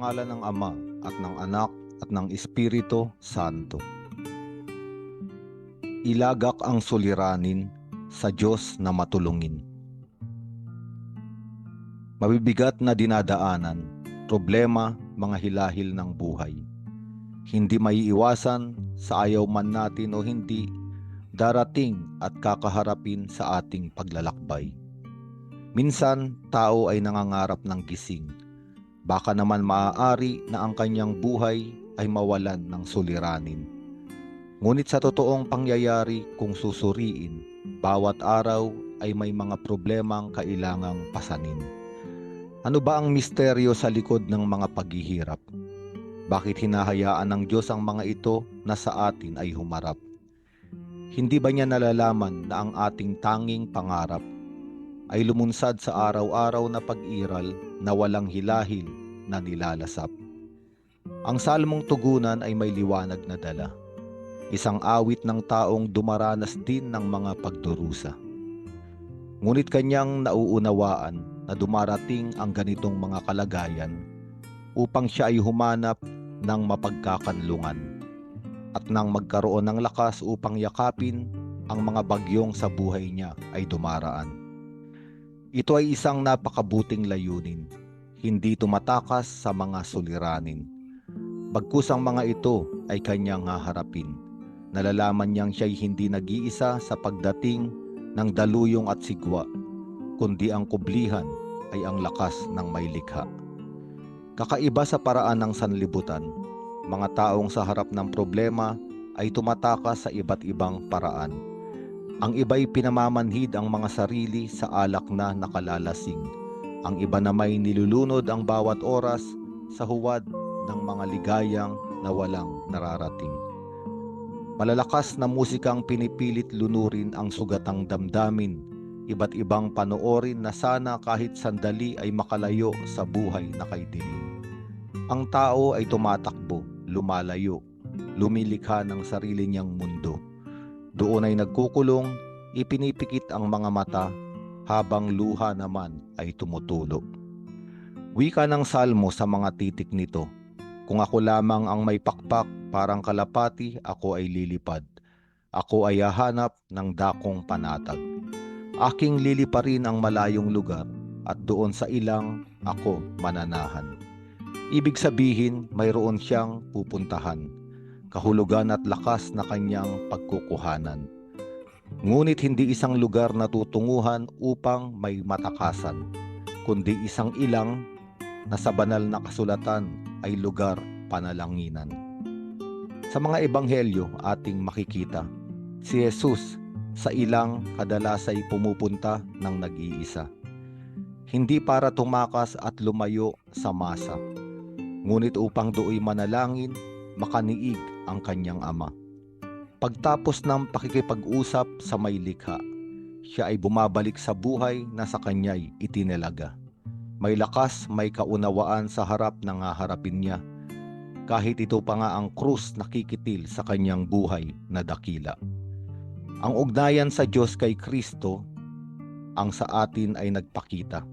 ngalan ng Ama at ng Anak at ng Espiritu Santo. Ilagak ang suliranin sa Diyos na matulungin. Mabibigat na dinadaanan, problema, mga hilahil ng buhay. Hindi maiiwasan sa ayaw man natin o hindi, darating at kakaharapin sa ating paglalakbay. Minsan, tao ay nangangarap ng gising. Baka naman maaari na ang kanyang buhay ay mawalan ng suliranin. Ngunit sa totoong pangyayari kung susuriin, bawat araw ay may mga problemang kailangang pasanin. Ano ba ang misteryo sa likod ng mga paghihirap? Bakit hinahayaan ng Diyos ang mga ito na sa atin ay humarap? Hindi ba niya nalalaman na ang ating tanging pangarap ay lumunsad sa araw-araw na pag-iral na walang hilahil na nilalasap? Ang salmong tugunan ay may liwanag na dala. Isang awit ng taong dumaranas din ng mga pagdurusa. Ngunit kanyang nauunawaan na dumarating ang ganitong mga kalagayan upang siya ay humanap ng mapagkakanlungan at nang magkaroon ng lakas upang yakapin ang mga bagyong sa buhay niya ay dumaraan. Ito ay isang napakabuting layunin, hindi tumatakas sa mga suliranin. Bagkus ang mga ito ay kanyang haharapin. Nalalaman niyang siya'y hindi nag-iisa sa pagdating ng daluyong at sigwa, kundi ang kublihan ay ang lakas ng may likha. Kakaiba sa paraan ng sanlibutan, mga taong sa harap ng problema ay tumatakas sa iba't ibang paraan. Ang iba'y pinamamanhid ang mga sarili sa alak na nakalalasing. Ang iba na may nilulunod ang bawat oras sa huwad ng mga ligayang na walang nararating. Malalakas na musikang pinipilit lunurin ang sugatang damdamin, iba't ibang panoorin na sana kahit sandali ay makalayo sa buhay na kay dilim. Ang tao ay tumatakbo, lumalayo, lumilikha ng sarili niyang mundo. Doon ay nagkukulong, ipinipikit ang mga mata, habang luha naman ay tumutulo. Wika ng salmo sa mga titik nito, kung ako lamang ang may pakpak parang kalapati, ako ay lilipad. Ako ay hahanap ng dakong panatag. Aking liliparin ang malayong lugar at doon sa ilang ako mananahan. Ibig sabihin, mayroon siyang pupuntahan, kahulugan at lakas na kanyang pagkukuhanan. Ngunit hindi isang lugar na tutunguhan upang may matakasan, kundi isang ilang na sa banal na kasulatan ay lugar panalanginan. Sa mga ebanghelyo ating makikita, si Jesus sa ilang kadalas ay pumupunta ng nag-iisa. Hindi para tumakas at lumayo sa masa, ngunit upang dooy manalangin, makaniig ang kanyang ama. Pagtapos ng pakikipag-usap sa may likha, siya ay bumabalik sa buhay na sa kanya'y itinalaga. May lakas, may kaunawaan sa harap ng haharapin niya. Kahit ito pa nga ang krus nakikitil sa kanyang buhay na dakila. Ang ugnayan sa Diyos kay Kristo ang sa atin ay nagpakita.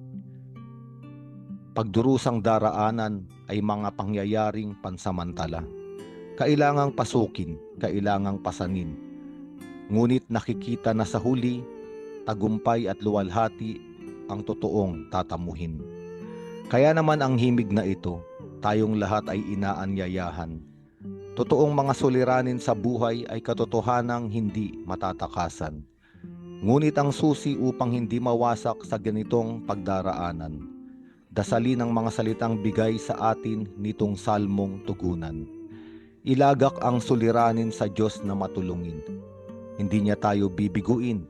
Pagdurusang daraanan ay mga pangyayaring pansamantala. Kailangang pasukin, kailangang pasanin. Ngunit nakikita na sa huli, tagumpay at luwalhati ang totoong tatamuhin. Kaya naman ang himig na ito, tayong lahat ay inaanyayahan. Totoong mga suliranin sa buhay ay katotohanang hindi matatakasan. Ngunit ang susi upang hindi mawasak sa ganitong pagdaraanan, dasali ng mga salitang bigay sa atin nitong salmong tugunan. Ilagak ang suliranin sa Diyos na matulungin. Hindi niya tayo bibiguin,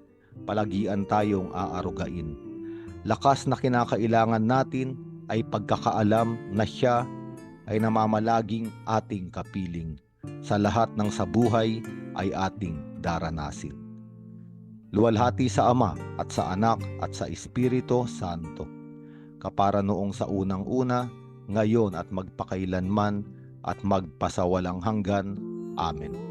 palagian tayong aarugain. Lakas na kinakailangan natin ay pagkakaalam na siya ay namamalaging ating kapiling. Sa lahat ng sa buhay ay ating daranasin. Luwalhati sa Ama at sa Anak at sa Espiritu Santo. Kapara noong sa unang-una, ngayon at magpakailanman at magpasawalang hanggan. Amen.